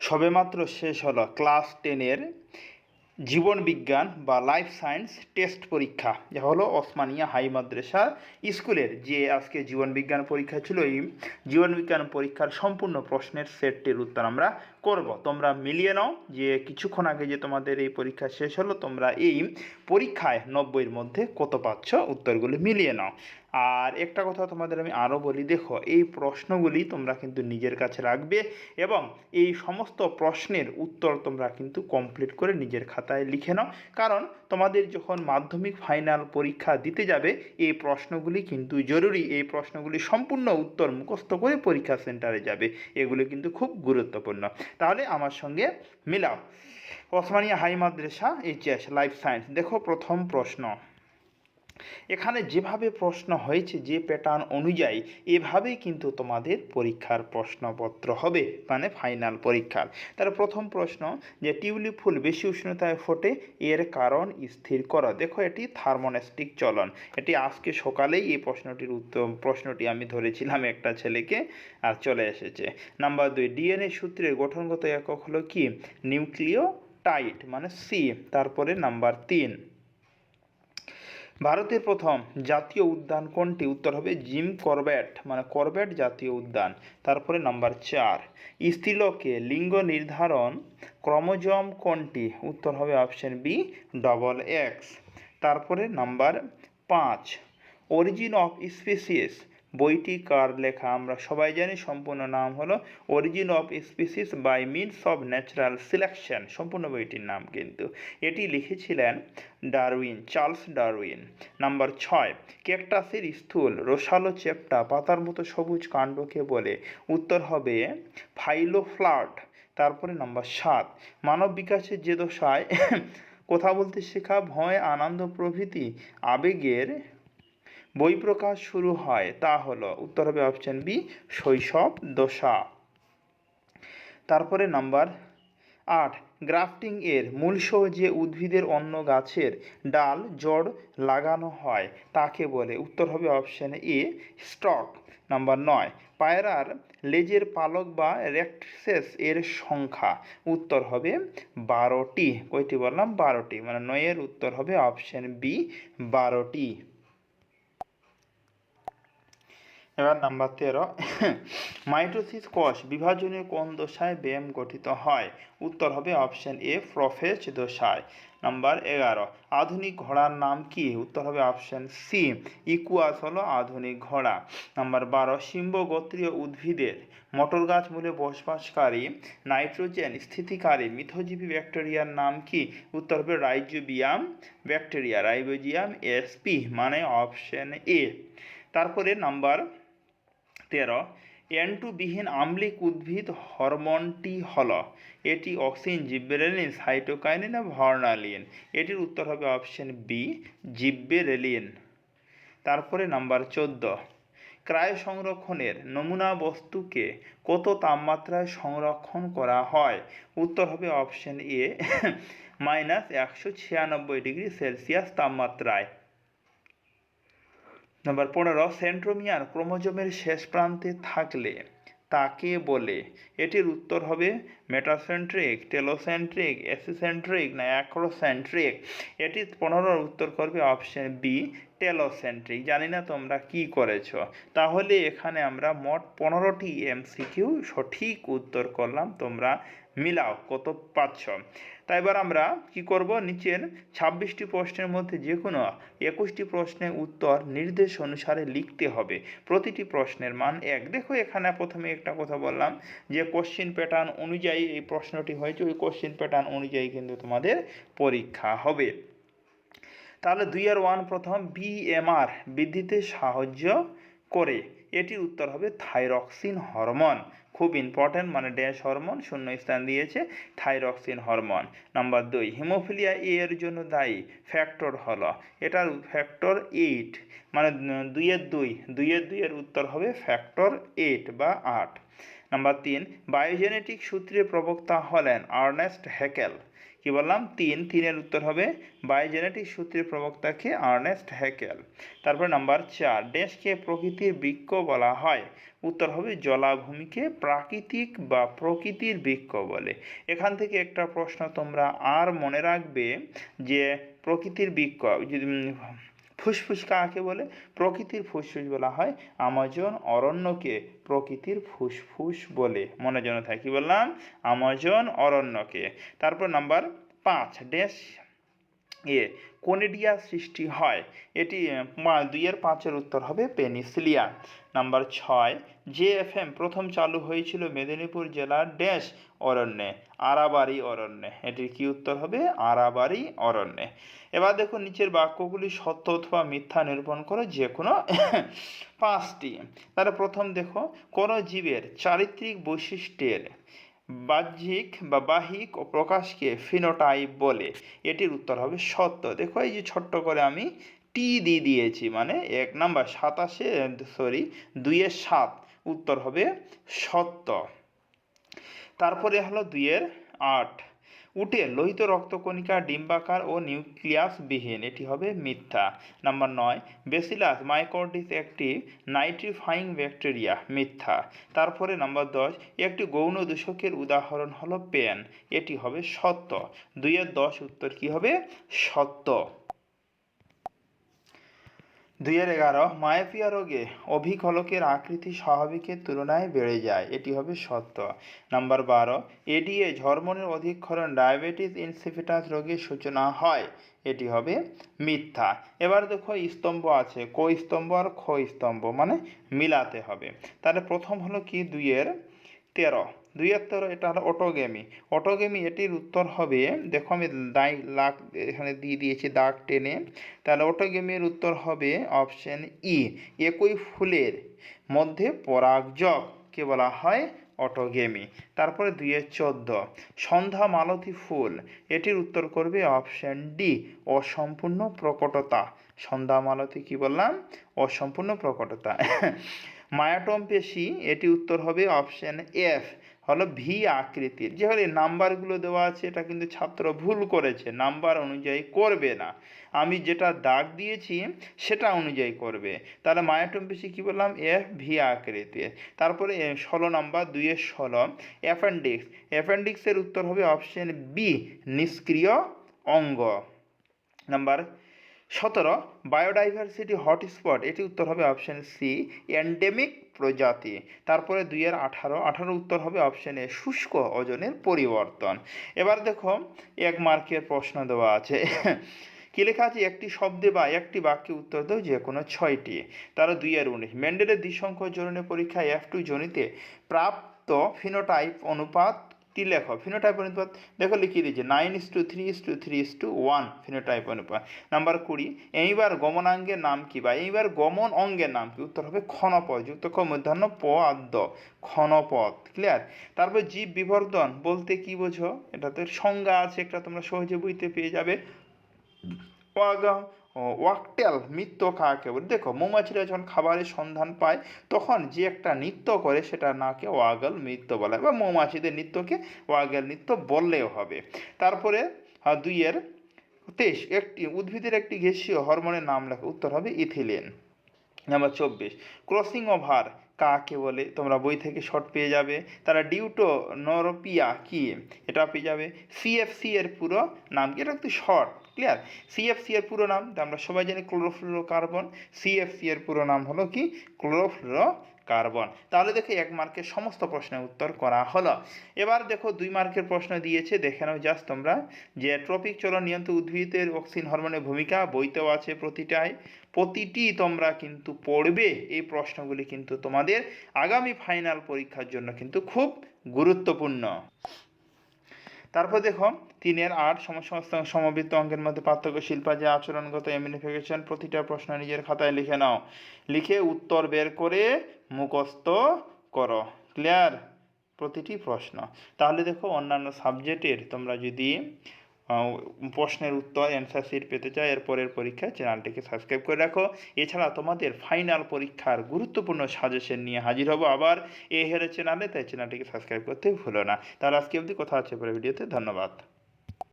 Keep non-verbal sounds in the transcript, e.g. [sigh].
সবেমাত্র শেষ হলো ক্লাস টেনের জীবন বিজ্ঞান বা লাইফ সায়েন্স টেস্ট পরীক্ষা। যা হলো ওসমানিয়া হাই মাদ্রাসা স্কুলের। যে আজকে জীবন বিজ্ঞান পরীক্ষা ছিল, এই জীবন বিজ্ঞান পরীক্ষার সম্পূর্ণ প্রশ্নের সেটটির উত্তর আমরা করব। তোমরা মিলিয়ে নাও যে কিছুক্ষণ আগে যে তোমাদের এই পরীক্ষা শেষ হলো, তোমরা এই পরীক্ষায় নব্বইয়ের মধ্যে কত পাচ্ছ? উত্তরগুলি মিলিয়ে নাও। আর একটা কথা তোমাদের আমি আরও বলি, দেখো, এই প্রশ্নগুলি তোমরা কিন্তু নিজের কাছে রাখবে এবং এই সমস্ত প্রশ্নের উত্তর তোমরা কিন্তু কমপ্লিট করে নিজের খাতায় লিখে নাও। কারণ তোমাদের যখন মাধ্যমিক ফাইনাল পরীক্ষা দিতে যাবে, এই প্রশ্নগুলি কিন্তু জরুরি। এই প্রশ্নগুলি সম্পূর্ণ উত্তর মুখস্থ করে পরীক্ষা সেন্টারে যাবে। এগুলো কিন্তু খুব গুরুত্বপূর্ণ। তাহলে আমার সঙ্গে মিলাও। Osmania high Madrasa HS life science দেখো প্রথম প্রশ্ন। এখানে যেভাবে প্রশ্ন হয়েছে যে প্যাটার্ন অনুযায়ী, এভাবেই কিন্তু তোমাদের পরীক্ষার প্রশ্নপত্র হবে মানে ফাইনাল পরীক্ষার। তার প্রথম প্রশ্ন, যে টিউলিপ ফুল বেশি উষ্ণতায় ফোটে, এর কারণ স্থির করো। দেখো এটি থার্মোনেস্টিক চলন। এটি আজকে সকালেই এই প্রশ্নটির উত্তর, প্রশ্নটি আমি ধরেছিলাম একটা ছেলেকে, আর চলে এসেছে। নাম্বার দুই ডিএনএ সূত্রের গঠনগত একক হলো কি? নিউক্লিও টাইট মানে সি তারপরে নাম্বার তিন। ভারতের প্রথম জাতীয় উদ্যান কোনটি? উত্তর হবে জিম করবেট মানে করবেট জাতীয় উদ্যান। তারপরে নাম্বার চার, স্ত্রীলোকে লিঙ্গ নির্ধারণ ক্রমজম কোনটি? উত্তর হবে অপশন বি ডবল এক্স তারপরে নাম্বার পাঁচ অরিজিন অফ স্পিসিস বইটি কার লেখা? আমরা সবাই জানি সম্পূর্ণ নাম হলো origin of species by means of natural selection সম্পূর্ণ বইটির নাম কিন্তু। এটি লিখেছিলেন ডারউইন, চার্লস ডারউইন। নাম্বার ছয়, ক্যাকটাসের স্থূল, রসালো চেপটা পাতার মতো সবুজ কাণ্ডকে বলে। উত্তর হবে ফাইলোফ্লাট। তারপরে নাম্বার সাত, মানব বিকাশের যে দশায় কথা বলতে শেখা ভয়, আনন্দ, প্রভৃতি, আবেগের বই প্রকাশ শুরু হয়। তা হলো, উত্তর হবে অপশন বি শৈশব দশা। তারপরে নাম্বার আট গ্রাফটিং এর মূলসহ যে উদ্ভিদের অন্য গাছের ডাল, জড় লাগানো হয়, তাকে বলে উত্তর হবে অপশন এ স্টক নাম্বার নয়, পায়রার লেজের পালক বা রেক্টসেস এর সংখ্যা। উত্তর হবে বারোটি। কয়টি বললাম? বারোটি। মানে নয়ের উত্তর হবে অপশন বি বারোটি। এবার নাম্বার তেরো। মাইটোসিস কোষ বিভাজনের কোন দশায় ব্যায়াম গঠিত হয়? উত্তর হবে অপশন এ প্রফেজ দশায়। নাম্বার এগারো, আধুনিক ঘোড়ার নাম কি? উত্তর হবে অপশন সি ইকুয়াস হলো আধুনিক ঘোড়া। নাম্বার বারো সিম্ব গোত্রীয় উদ্ভিদের মটর গাছ মূলে বসবাসকারী নাইট্রোজেন স্থিতিকারী মিথজীবী ব্যাকটেরিয়ার নাম কি? উত্তর হবে রাইজোবিয়াম ব্যাকটেরিয়া। রাইবোজিয়াম এসপি মানে অপশন এ তারপরে নাম্বার তেরো। এন্টুবিহীন আম্লিক উদ্ভিদ হরমোনটি হল, এটি অক্সিন জিব্বেরেলিন, সাইটোকাইনিন না ভর্নালিন। এটির উত্তর হবে অপশন বি, জিব্বেরেলিন। তারপরে নাম্বার চোদ্দ। ক্রায় সংরক্ষণের নমুনা বস্তুকে কত তাপমাত্রায় সংরক্ষণ করা হয়? উত্তর হবে অপশন এ, মাইনাস একশো ছিয়ানব্বই ডিগ্রি সেলসিয়াস তাপমাত্রায়। নাম্বার পনেরো, সেন্ট্রোমিয়ার ক্রোমোজোমের শেষ প্রান্তে থাকলে তাকে বলে। এটির উত্তর হবে মেটাসেন্ট্রিক, টেলোসেন্ট্রিক এসিসেন্ট্রিক না অ্যাক্রোসেন্ট্রিক। এটি পনেরোর উত্তর করবে অপশন বি টেলোসেন্ট্রিক জানি না তোমরা কি করেছ। তাহলে এখানে আমরা মোট পনেরোটি এমসিকিউ সঠিক উত্তর করলাম, তোমরা মিলাও কত পাচ্ছ। তাই এবার আমরা কি করব, নিচের ছাব্বিশটি প্রশ্নের মধ্যে যে কোনো একুশটি প্রশ্নের উত্তর নির্দেশ অনুসারে লিখতে হবে। প্রতিটি প্রশ্নের মান এক। দেখো এখানে প্রথমে একটা কথা বললাম যে কোশ্চিন প্যাটার্ন অনুযায়ী এই প্রশ্নটি হয়েছে, ওই কোশ্চিন প্যাটার্ন অনুযায়ী কিন্তু তোমাদের পরীক্ষা হবে। তাহলে দুই আর ওয়ান প্রথম বিএমআর বৃদ্ধিতে সাহায্য করে। এটির উত্তর হবে থাইরক্সিন হরমোন খুব ইম্পর্ট্যান্ট মানে ড্যাশ হরমোন শূন্য স্থান দিয়েছে থাইরক্সিন হরমোন নাম্বার দুই হিমোফিলিয়া এ এর জন্য দায়ী ফ্যাক্টর হলো। এটার ফ্যাক্টর এইট মানে দুইয়ের দুই দুইয়ের দুইয়ের উত্তর হবে ফ্যাক্টর এইট বা আট। নাম্বার তিন বায়োজেনেটিক সূত্রে প্রবক্তা হলেন আর্নেস্ট হ্যাকেল কি বললাম? তিন, তিনের উত্তর হবে বায়োজেনেটিক সূত্রের প্রবক্তাকে আর্নেস্ট হ্যাকেল তারপরে নাম্বার চার, দেশকে প্রকৃতির বৃক্ষ বলা হয়। উত্তর হবে জলাভূমিকে প্রাকৃতিক বা প্রকৃতির বৃক্ষ বলে। এখান থেকে একটা প্রশ্ন তোমরা আর মনে রাখবে যে প্রকৃতির বৃক্ষ, যদি ফুসফুস কাকে বলে? প্রকৃতির ফুসফুস বলা হয় আমাজন অরণ্যকে প্রকৃতির ফুসফুস বলে। মনে যেন থাকি বললাম? আমাজন অরণ্যকে। তারপর নাম্বার পাঁচ, ড্যাশ এ কোনেডিয়া সৃষ্টি হয়। এটি দুইয়ের পাঁচের উত্তর হবে পেনিসিলিয়ান নাম্বার ছয়, জে এফ এম প্রথম চালু হয়েছিল মেদিনীপুর জেলার ড্যাশ অরণ্যে আরাবাড়ি অরণ্যে। এটির কি উত্তর হবে? আরাবাড়ি অরণ্যে। এবার দেখো নিচের বাক্যগুলি সত্য অথবা মিথ্যা নিরূপণ করো যে কোনো পাঁচটি। তাহলে প্রথম দেখো, কোনো জীবের চারিত্রিক বৈশিষ্ট্যের বাহ্যিক বা বাহিক ও প্রকাশকে ফিনোটাইপ বলে। এটির উত্তর হবে সত্য। দেখো, এই যে ছোট্ট করে আমি টি দিয়ে দিয়েছি মানে এক নাম্বার সাতাশে সরি দুইয়ের সাত। উত্তর হবে সত্য। তারপরে হলো দুইয়ের আট। উটে লোহিত রক্তকণিকা, ডিম্বাকার ও নিউক্লিয়াস বিহীন এটি হবে মিথ্যা। নাম্বার নয়, বেসিলাস মাইকর্ডিস একটি নাইট্রিফাইং ব্যাকটেরিয়া, মিথ্যা। তারপরে নাম্বার দশ, একটি গৌণ দূষকের উদাহরণ হলো পেন। এটি হবে সত্য। দুইয়ের দশ উত্তর কি হবে? সত্য। দুইয়ের এগারো মায়োপিয়া রোগে অভিকলকের আকৃতি স্বাভাবিকের তুলনায় বেড়ে যায়। এটি হবে সত্য। নাম্বার বারো, এডিএ হরমোনের অধিক্ষরণ ডায়াবেটিস ইনসিপিটাস রোগের সূচনা হয়। এটি হবে মিথ্যা। এবার দেখো স্তম্ভ আছে। ক স্তম্ভ আর খ স্তম্ভ মানে মিলাতে হবে। তাহলে প্রথম হলো কি দুইয়ের? তেরো। দুইয়ের তেরো এটা হলো অটোগেমি অটোগেমি এটির উত্তর হবে, দেখো আমি দাই লাখ এখানে দিয়ে দিয়েছি, দাগ টেনে। তাহলে অটোগেমির উত্তর হবে অপশন ই একই ফুলের মধ্যে পরাগজক কে বলা হয় অটোগেমি তারপরে দুইয়ের চোদ্দ, সন্ধ্যা মালতী ফুল, এটির উত্তর করবে অপশন ডি অসম্পূর্ণ প্রকটতা। সন্ধ্যা মালতী কি বললাম? অসম্পূর্ণ প্রকটতা। [laughs] মায়াটম পেশি এটি উত্তর হবে অপশন এফ হলো ভি আকৃতির। যেখানে নাম্বারগুলো দেওয়া আছে, এটা কিন্তু ছাত্র ভুল করেছে। নাম্বার অনুযায়ী করবে না। আমি যেটা দাগ দিয়েছি, সেটা অনুযায়ী করবে। তাহলে মায়াটম পেশি কী বললাম? এফ ভি আকৃতির। তারপরে ষোলো নাম্বার, দুইয়ের ষোলো অ্যাপেন্ডিক্স অ্যাপেন্ডিক্সের উত্তর হবে অপশন বি নিষ্ক্রিয় অঙ্গ। নাম্বার সতেরো, বায়োডাইভার্সিটি হটস্পট, এটি উত্তর হবে অপশন সি এন্ডেমিক প্রজাতি। তারপরে দুই দুইয়ের আঠারো আঠারো উত্তর হবে অপশন এ শুষ্ক ওজনের পরিবর্তন। এবার দেখো, এক মার্কের প্রশ্ন দেওয়া আছে। কি লেখা আছে? একটি শব্দে বা একটি বাক্যে উত্তর দাও যে কোনো ছয়টি। তারা দুই আর উনিশ। মেন্ডেলের দ্বিসংখ্য জননী পরীক্ষায় এফ টু জনিতে প্রাপ্ত ফিনোটাইপ অনুপাত লেখো ফিনোটাইপ অনুপাত, দেখো লিখিয়ে দিয়েছে nine is to three is to three is to one phenotype অনুপাত। নাম্বার কুড়ি, এইবার গমনাঙ্গের নাম কি বা, এইবার গমন অঙ্গের নাম কি? উত্তর হবে ক্ষণপদ যুক্ত ক মধ্যাহ্ন প আদ্য ক্ষণপদ ক্লিয়ার তারপর জীব বিবর্ধন বলতে কি বোঝো? এটাতে সংজ্ঞা আছে, একটা তোমরা সহজে বইতে পেয়ে যাবে। ওয়াকটেল নৃত্য কাকে বলে? দেখো, মৌমাছিরা যখন খাবারের সন্ধান পায়, তখন যে একটা নৃত্য করে সেটা নাকে ওয়াগল নৃত্য বলা। বা মৌমাছিদের নৃত্যকে ওয়াগল নৃত্য বললেও হবে। তারপরে দুইয়ের তেইশ, একটি উদ্ভিদের একটি গ্যাসীয় হরমোনের নাম লেখা, উত্তর হবে ইথিলিন। নাম্বার চব্বিশ, ক্রসিং ওভার কাকে বলে, তোমরা বই থেকে শর্ট পেয়ে যাবে। তারা ডিউটো নরপিয়া কি? এটা পেয়ে যাবে। সিএফসি এর পুরো নাম কি? এটা একটু শর্ট ক্লিয়ার সিএফসি এর পুরো নাম আমরা সবাই জানি ক্লোরোফ্লোরো কার্বন সিএফসি এর পুরো নাম হলো কি? Chlorofluorocarbon. তাহলে দেখো এক মার্কের সমস্ত প্রশ্নের উত্তর করা হলো। এবার দেখো দুই মার্কের প্রশ্ন দিয়েছে, দেখে নাও জাস্ট তোমরা, যে ট্রপিক চলন নিয়ন্ত্রিত উদ্ভিদের অক্সিন হরমোনের ভূমিকা বইতেও আছে প্রতিটায়। প্রতিটি তোমরা কিন্তু পড়বে এই প্রশ্নগুলি কিন্তু তোমাদের আগামী ফাইনাল পরীক্ষার জন্য কিন্তু খুব গুরুত্বপূর্ণ। তারপর দেখো, তিনের আট সমবৃত্ত অঙ্কের মধ্যে পার্থক্য শিল্পা যে আচরণগত এমিনিফিকেশন প্রতিটা প্রশ্ন নিজের খাতায় লিখে নাও। লিখে উত্তর বের করে মুখস্থ করো। ক্লিয়ার প্রতিটি প্রশ্ন। তাহলে দেখো অন্যান্য সাবজেক্টের তোমরা যদি প্রশ্নের উত্তর অ্যান্সার শিট পেতে চাও এরপরের পরীক্ষায় চ্যানেলটিকে সাবস্ক্রাইব করে রাখো। এছাড়া তোমাদের ফাইনাল পরীক্ষার গুরুত্বপূর্ণ সাজেশন নিয়ে হাজির হব আবার। এ হেরে চ্যানেলে তাই চ্যানেলটিকে সাবস্ক্রাইব করতে ভুলো না। তাহলে আজকে অবধি কথা আছে পরে ভিডিওতে ধন্যবাদ।